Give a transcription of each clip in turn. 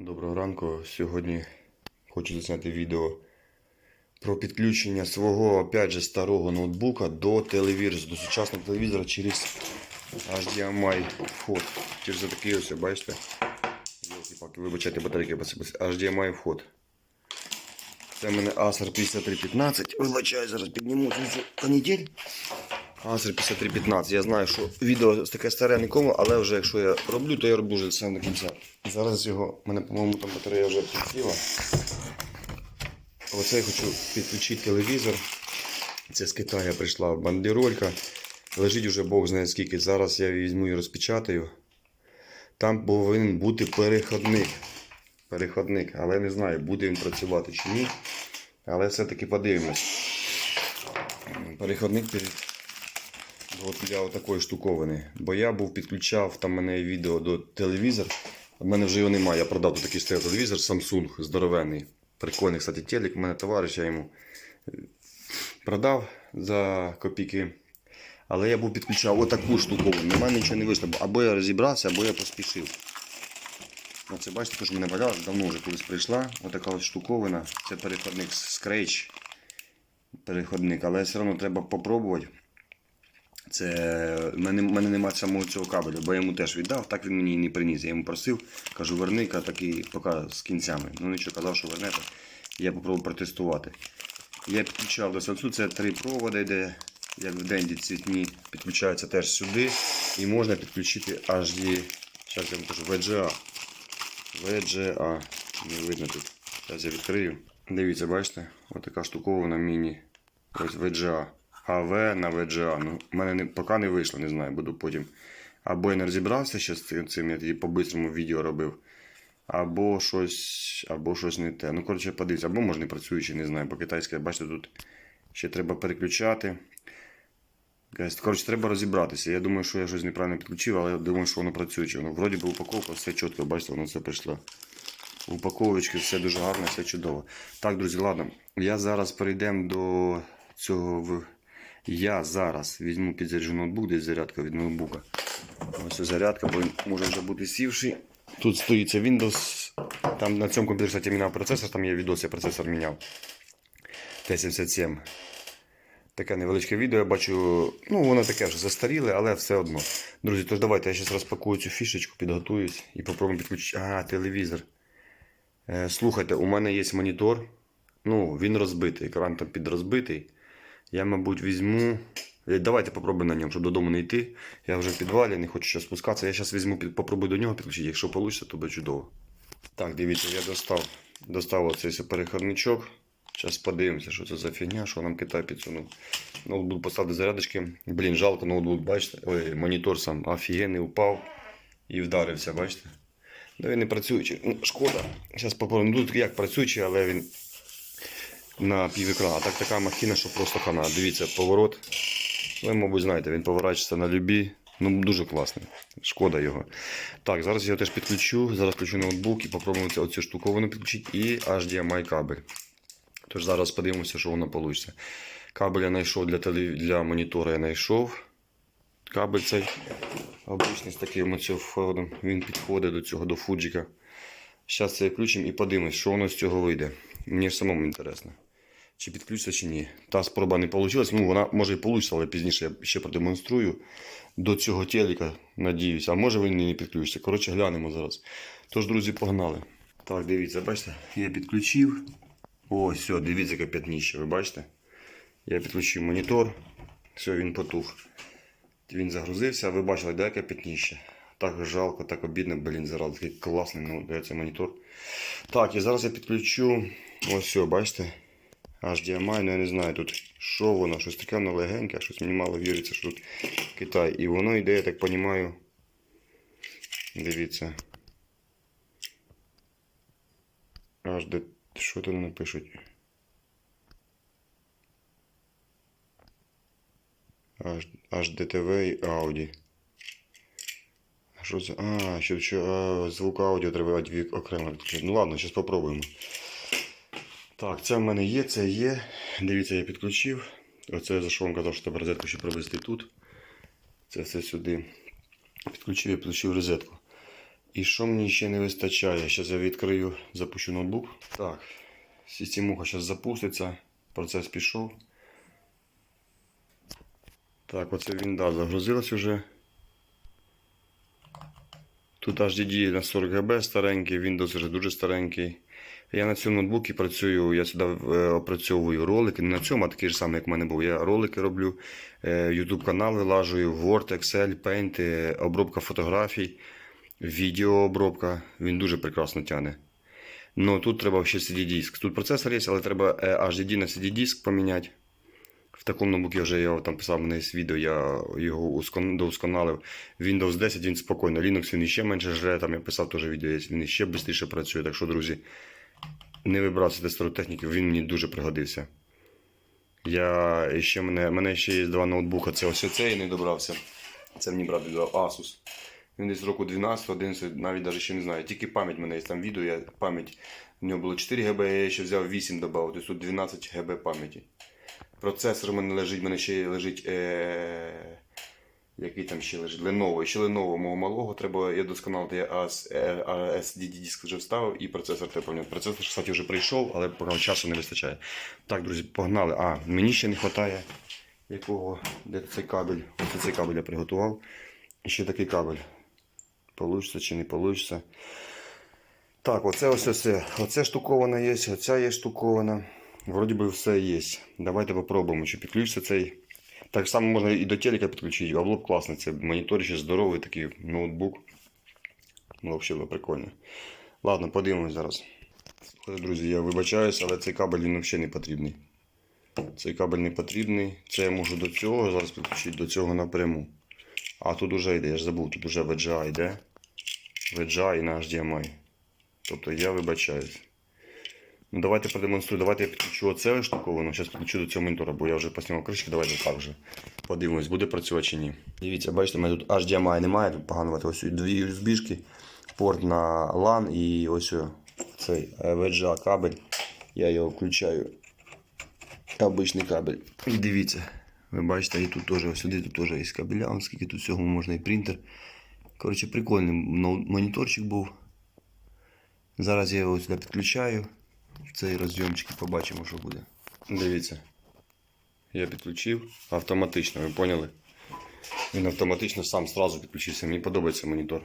Доброго ранку. Сьогодні хочу засняти відео про підключення свого, опять же, старого ноутбука до телевізора, до сучасного телевізора через HDMI вход. Через такий ось, бачите? Вибачайте, батарейки посипалися. HDMI вход. Це в мене Acer 5315. Вибачаю, зараз підніму цю канітель. Acer 5315. Я знаю, що відео таке старе нікому, але вже якщо я роблю, то я роблю вже сам до кінця. Зараз його, у мене, по-моєму, там батарея вже підсіла. Оце я хочу підключити телевізор. Це з Китаю прийшла бандеролька. Лежить уже Бог знає скільки. Зараз я візьму і розпечатаю. Там повинен бути переходник. Переходник, але не знаю, буде він працювати чи ні. Але все-таки подивимось. Переходник от для такої штуковини. Бо я був підключав, там мене відео до телевізор. У мене вже його немає. Я продав тут такий стояв телевізор Samsung здоровенний. Прикольний, кстати, телек. У мене товариш, я йому е, продав за копійки. Але я був підключав отаку штуковину. Немає нічого не вийшло. Або я розібрався, або я поспішив. Оце бачите, теж мене валялось, давно вже колись прийшла. Отака от штуковина. Це переходник Scratch. Переходник, але все одно треба попробувати. Це в мене, мене немає самого цього кабелю, бо я йому теж віддав, так він мені не приніс. Я йому просив, кажу, верни ка такий поки з кінцями. Ну нічого казав, що вернете. Я попробую протестувати. Я підключав до Samsung, це три проводи, йде, як в денді цвітні, підключаються теж сюди. І можна підключити HD. Зараз я вам кажу VGA. VGA. Не видно тут. Зараз я відкрию. Дивіться, бачите? Ось така штукована міні. Ось VGA. АВ на VGA. Ну, в мене не, поки не вийшло, не знаю, буду потім. Або я не розібрався ще з цим, цим, я тоді по-бистрому відео робив. Або щось, або щось не те. Ну, коротше, подивіться, або може не працюючи, не знаю. По-китайськи, бачите, тут ще треба переключати. Коротше, треба розібратися. Я думаю, що я щось неправильно підключив, але я думаю, що воно працююче. Воно вроді би упаковка, все чітко, бачите, воно все прийшло. Упаковочки, все дуже гарно, все чудово. Так, друзі, ладно. Я зараз перейдемо до цього. Я зараз візьму підзаряджу ноутбук, десь зарядка від ноутбука. Ось зарядка, бо він може вже бути сівший. Тут стоїть це Windows. Там на цьому комп'ютері, кстати, міняв процесор, там є відос, я процесор міняв. Т-77. Таке невеличке відео, я бачу, ну воно таке вже застаріле, але все одно. Друзі, тож давайте я зараз розпакую цю фішечку, підготуюсь і попробую підключити. А, телевізор. Е, слухайте, у мене є монітор. Ну, він розбитий, екран там підрозбитий. Я, мабуть, візьму. Е, Давайте попробуємо на ньому, щоб додому не йти. Я вже в підвалі, не хочу ще спускатися. Я зараз візьму, попробую до нього підключити. Якщо вийде, то буде чудово. Так, дивіться, я достав, достав оцей ось переходничок. Зараз подивимося, що це за фігня, що нам Китай підсунув. Ноутбук поставив до зарядочки. Блін, жалко ноутбук, бачите? Ой, монітор сам офігенний упав і вдарився, бачите? Да він не працюючий. Ну, шкода. Зараз попробуємо. Ну, Тут як працюючий, але він на пів екрана. Так така махіна, що просто хана. Дивіться, поворот. Ви, мабуть, знаєте, він поворачується на любі. Ну, дуже класний. Шкода його. Так, зараз я його теж підключу. Зараз включу ноутбук і попробуємо це- оцю штуковину підключити і HDMI кабель. Тож зараз подивимося, що воно вийде. Кабель я знайшов для, теле... для монітора, я знайшов. Кабель цей обичний з таким входом. Він підходить до цього, до фуджика. Зараз це включимо і подивимось, що воно з цього вийде. Мені ж самому інтересно. Чи підключиться, чи ні. Та спроба не вийшла. Ну, вона може і вийде, але пізніше я ще продемонструю. До цього телека, надіюсь. А може він і не підключиться. Коротше, глянемо зараз. Тож, друзі, погнали. Так, дивіться, бачите, я підключив. О, все, дивіться, яке п'ятніще, ви бачите? Я підключив монітор. Все, він потух. Він загрузився, ви бачили, де яке п'ятніще. Так жалко, так обідно, блін, зараз такий класний ну, цей монітор. Так, і зараз я підключу. Ось все, бачите? HDMI, ну я не знаю тут, що воно, щось таке воно легеньке, щось мені мало віриться, що тут Китай. І воно йде, я так розумію. Дивіться. HD, що тут вони пишуть? Аж, аж ДТВ і Audi. Що це? А, що, що звук аудіо треба окремо. Ну ладно, зараз спробуємо. Так, це в мене є, це є. Дивіться, я підключив. Оце що вам казав, що треба розетку ще провести тут. Це все сюди. Підключив, я підключив розетку. І що мені ще не вистачає? Зараз я відкрию, запущу ноутбук. Так, системуха зараз запуститься. Процес пішов. Так, оце він да, загрузилась вже. Тут HDD на 40 ГБ старенький, Windows вже дуже старенький. Я на цьому ноутбуці працюю, я сюди е, опрацьовую ролики. Не на цьому, а такий ж самий, як в мене був. Я ролики роблю, е, YouTube канал вилажую, Word, Excel, Paint, е, обробка фотографій, відеообробка. Він дуже прекрасно тягне. Ну тут треба ще CD-диск. Тут процесор є, але треба е, HDD на CD-диск поміняти. В такому ноутбуці вже я там писав, мене є відео, я його ускон- досконалив. Windows 10 він спокійно. Linux він іще менше жре, там я писав теж відео, він іще швидше працює. Так що, друзі, не вибрався стару техніку, він мені дуже пригодився. Я ще мене, мене ще є два ноутбука. Це ось цей не добрався. Це мені брат віддав Asus. Він десь року 12, 11, навіть навіть ще не знаю. Тільки пам'ять в мене є там відео, я пам'ять. У нього було 4 ГБ, я ще взяв 8 додав, тобто тут 12 ГБ пам'яті. Процесор у мене лежить, в мене ще лежить. Е... Який там ще лежить? Lenovo. Ще Lenovo мого малого треба, я досконалити, я е, диск вже вставив і процесор треба поміняти. Процесор, кстати, вже прийшов, але поки часу не вистачає. Так, друзі, погнали. А, мені ще не вистачає якого, де цей кабель. Ось цей кабель я приготував. І ще такий кабель. Получиться чи не получиться. Так, оце ось все. Оце штукована є, оця є штукована. Вроді би все є. Давайте попробуємо, чи підключиться цей. Так само можна і до телека підключити, а було б класно. Це монітор ще здоровий такий ноутбук. Ну, взагалі було прикольно. Ладно, подивимось зараз. Друзі, я вибачаюсь, але цей кабель він взагалі не потрібний. Цей кабель не потрібний. Це я можу до цього зараз підключити до цього напряму. А тут уже йде, я ж забув, тут уже VGA йде. VGA і на HDMI. Тобто я вибачаюсь. Ну давайте продемонструю. Давайте я підключу оце штуковину. Зараз підключу до цього монітора, бо я вже поснімав кришки, давайте так вже. Подивимось, буде працювати чи ні. Дивіться, бачите, у мене тут HDMI немає, тут погано. Ось дві USB-шки, порт на LAN і ось цей VGA кабель. Я його включаю. Обичний кабель. І дивіться. Ви бачите, і тут теж сюди тут теж є кабеля, он скільки тут всього можна і принтер. Коротше, прикольний моніторчик був. Зараз я його сюди підключаю. Цей розйомчик і побачимо, що буде. Дивіться. Я підключив автоматично, ви поняли? Він автоматично сам сразу підключився. Мені подобається монітор.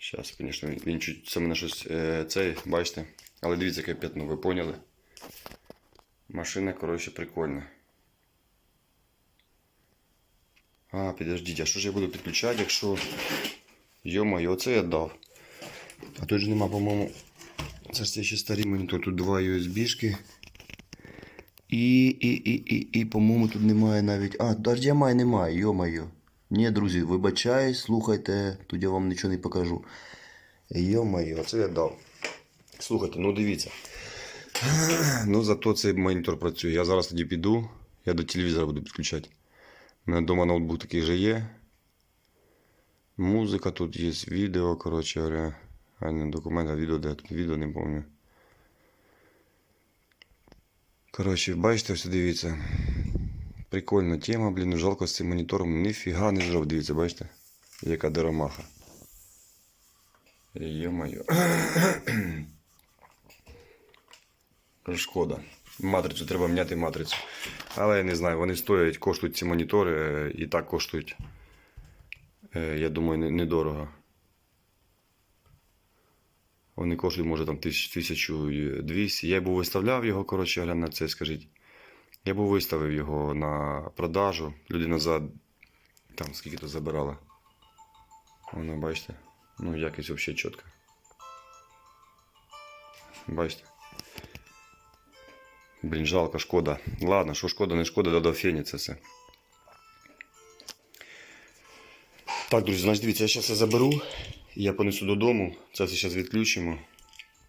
Зараз, звісно, він чуть це мене щось е, цей, бачите. Але дивіться, яке п'ятно, ви поняли? Машина, коротше, прикольна. А, підождіть, а що ж я буду підключати, якщо. Йо-моє, оце я дав. А тут же нема, по-моєму. Це ж це ще старий монітор, тут два USB-шки. І, і, і, і, і, по-моєму, тут немає навіть. А, HDMI немає, йо-моє. Ні, друзі, вибачаюсь, слухайте, тут я вам нічого не покажу. Йо-моє, оце я дав. Слухайте, ну дивіться. Ну, зато цей монітор працює. Я зараз тоді піду, я до телевізора буду підключати. У мене вдома ноутбук такий же є. Музика тут є, відео, коротше. А документ, а відео де тут відео не пам'ятаю. Коротше, бачите, все дивіться. Прикольна тема, блін, ну жалко з цим монітором ніфіга не зроб, дивіться, бачите? Яка деромаха. Йо-моє. Шкода. Матрицю треба міняти матрицю. Але я не знаю, вони стоять, коштують ці монітори е, і так коштують. е, Я думаю, не- недорого. Вони коштують, може, там 1200. Я був виставляв його, коротше, говоря, на це, скажіть. Я був виставив його на продажу. Людина за. Там скільки то забирала. Воно, бачите? Ну, якість взагалі чітка. Бачите? Блін, жалко, шкода. Ладно, що шкода, не шкода, додав фені це все. Так, друзі, значить, дивіться, я зараз це заберу. Я понесу додому. Це все зараз відключимо.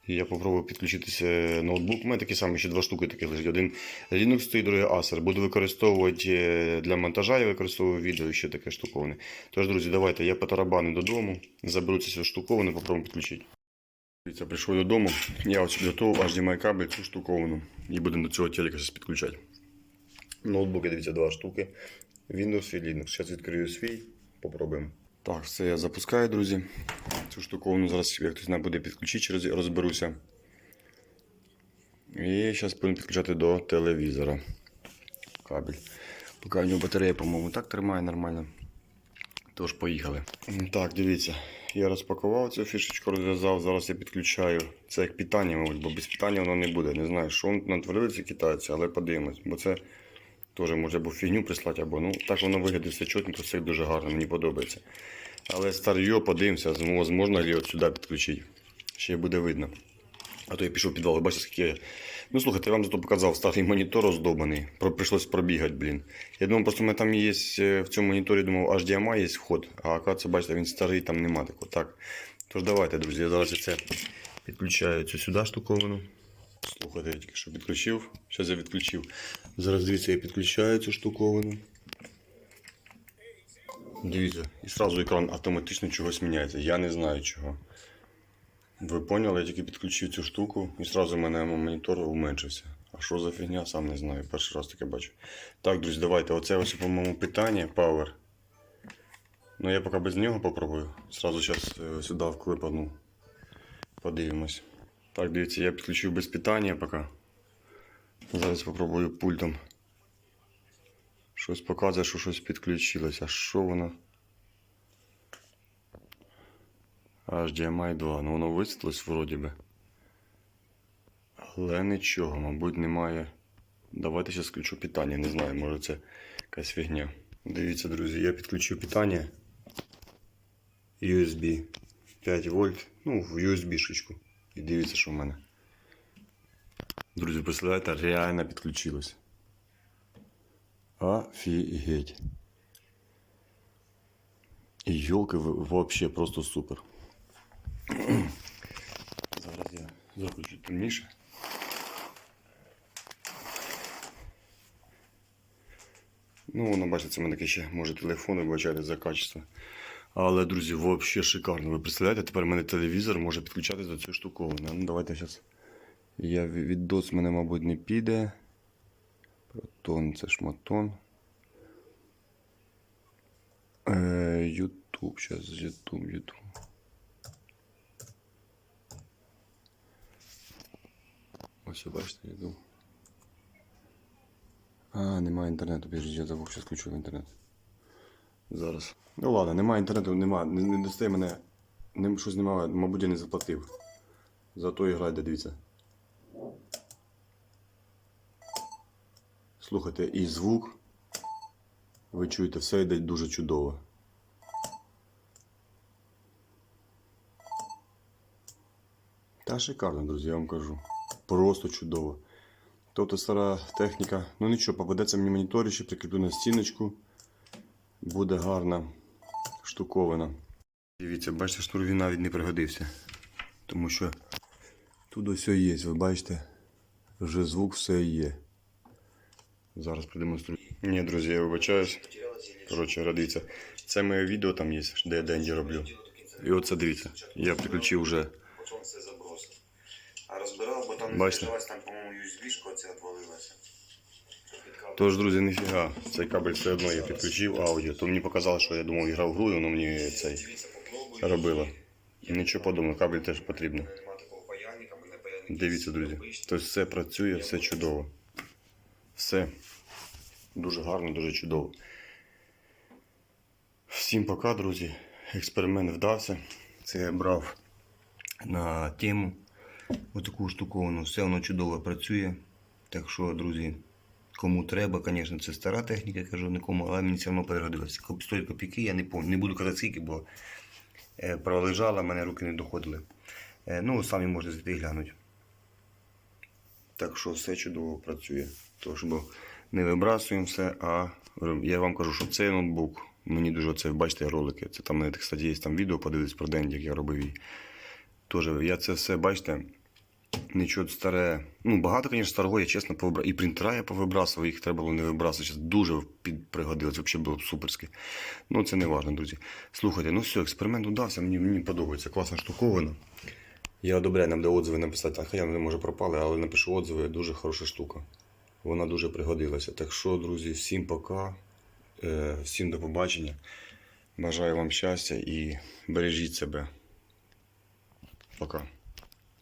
Я попробую підключитися ноутбук. У мене такі самі ще два штуки таких лежать. Один Linux стоїть, другий Acer. Буду використовувати е, для монтажа, я використовую відео ще таке штуковане. Тож, друзі, давайте я потарабану додому, заберу це все штуковане, попробую підключити. Дивіться, прийшов додому, я ось підготував HDMI кабель цю штуковану і будемо до цього телека зараз підключати. Ноутбуки, дивіться, два штуки. Windows і Linux. Зараз відкрию свій, попробуємо. Так, все я запускаю, друзі. Цю штуковину зараз як хтось буде підключити, через розберуся. І зараз будемо підключати до телевізора. Кабель. Поки в нього батарея, по-моєму, так тримає нормально. Тож, поїхали. Так, дивіться. Я розпакував цю фішечку, розв'язав. Зараз я підключаю. Це як питання, мабуть, бо без питання воно не буде. Не знаю, що натворили ці китайці, але подивимось. Бо це теж може або фігню прислати, або ну так воно виглядає все чотненько, все дуже гарно, мені подобається. Але старьо, подивимося, зможна ли от сюди підключити. Ще буде видно. А то я пішов підвал, бачите, скільки я. Ну слухайте, я вам зато показав старий монітор роздобаний. Прийшлось пробігати, блін. Я думав, просто мене там є е, в цьому моніторі, думав, HDMI є вход, а оказується, бачите, він старий, там нема такого. Так. Тож давайте, друзі, я зараз це підключаю цю сюди штуковину. Слухайте, я тільки що підключив. Зараз я відключив. Зараз дивіться, я підключаю цю штуковину. Дивіться, і одразу екран автоматично чогось міняється. Я не знаю чого. Ви поняли, я тільки підключив цю штуку і одразу в мене монітор уменшився. А що за фігня, сам не знаю. Перший раз таке бачу. Так, друзі, давайте. Оце ось, по-моєму, питання Power. Ну я поки без нього попробую. Сразу зараз сюди вклепану. Подивимось. Так, дивіться, я підключив без питання поки. Зараз спробую пультом. Щось показує, що щось підключилось. А що воно? HDMI 2. Ну воно висвітлось вроді би. Але нічого, мабуть, немає. Давайте зараз включу питання. Не знаю, може це якась фігня. Дивіться, друзі, я підключив питання. USB 5 вольт. Ну, в USB шичку. І дивіться, що в мене. Друзі, представляєте, реально підключилось. Офігеть. І йолки вообще просто супер. Зараз я зроблю чуть темніше. Ну, воно бачите, це в мене таке ще може телефон, вибачайте за качество. Але, друзі, взагалі шикарно. Ви представляєте, тепер в мене телевізор може підключатися до цієї штуковини. Ну, давайте зараз. Я ві- відос мене, мабуть, не піде. Протон це шматон. Е, Ютуб, зараз Ютуб, Ютуб. Ось, бачите, Ютуб. А, немає інтернету, підождіть, я забув, зараз включу інтернет. Зараз. Ну ладно, немає інтернету, немає. Не, достає мене. Не, щось немає, мабуть, я не заплатив. Зато і грайте, дивіться. Слухайте, і звук. Ви чуєте, все йде дуже чудово. Та шикарно, друзі, я вам кажу. Просто чудово. Тобто стара техніка, ну нічого, попадеться мені моніторі, ще прикріплю на стіночку. Буде гарна штуковина. Дивіться, бачите, шнур навіть не пригодився. Тому що тут все є, ви бачите, вже звук все є. Зараз продемонструю. Ні, друзі, я вибачаюсь. Коротше, дивіться. Це моє відео там є, де я денді роблю. І оце дивіться. Я підключив вже. Бо Бачите? там, по-моєму, USB-шка оця відвалилася. Тож, друзі, ніфіга. Цей кабель все одно я підключив аудіо. То мені показало, що я думав, грав в гру, і воно мені цей робило. Нічого подобного, кабель теж потрібно. Дивіться, друзі. Тобто все працює, все чудово. Все дуже гарно, дуже чудово. Всім пока, друзі. Експеримент вдався. Це я брав на тему. Отаку штуковину. Все воно чудово працює. Так що, друзі, кому треба, звісно, це стара техніка, кажу нікому, але мені все одно перегодилося. Стоїть копійки, я не пам'ятаю. Не буду казати скільки, бо е, пролежала, мене руки не доходили. Е, ну, самі можете зайти і глянути. Так що все чудово працює. Тож, бо не вибрасуємо все, а я вам кажу, що цей ноутбук, мені дуже це, бачите, ролики. Це там, кстати, є там відео, подивитись про день, як я робив її. Теж я це все, бачите, нічого старе. Ну, багато, звісно, старого, я чесно повибрав. І принтера я повибрасував, їх треба було не вибрасувати. Зараз дуже пригодилось, взагалі було б суперське. Ну, це не важливо, друзі. Слухайте, ну все, експеримент удався, мені, мені подобається, класна штуковина. Я одобряю, нам де отзиви написати, а хоча вони може пропали, але напишу отзиви, дуже хороша штука. Вона дуже пригодилася. Так що, друзі, всім пока, е, всім до побачення. Бажаю вам щастя і бережіть себе.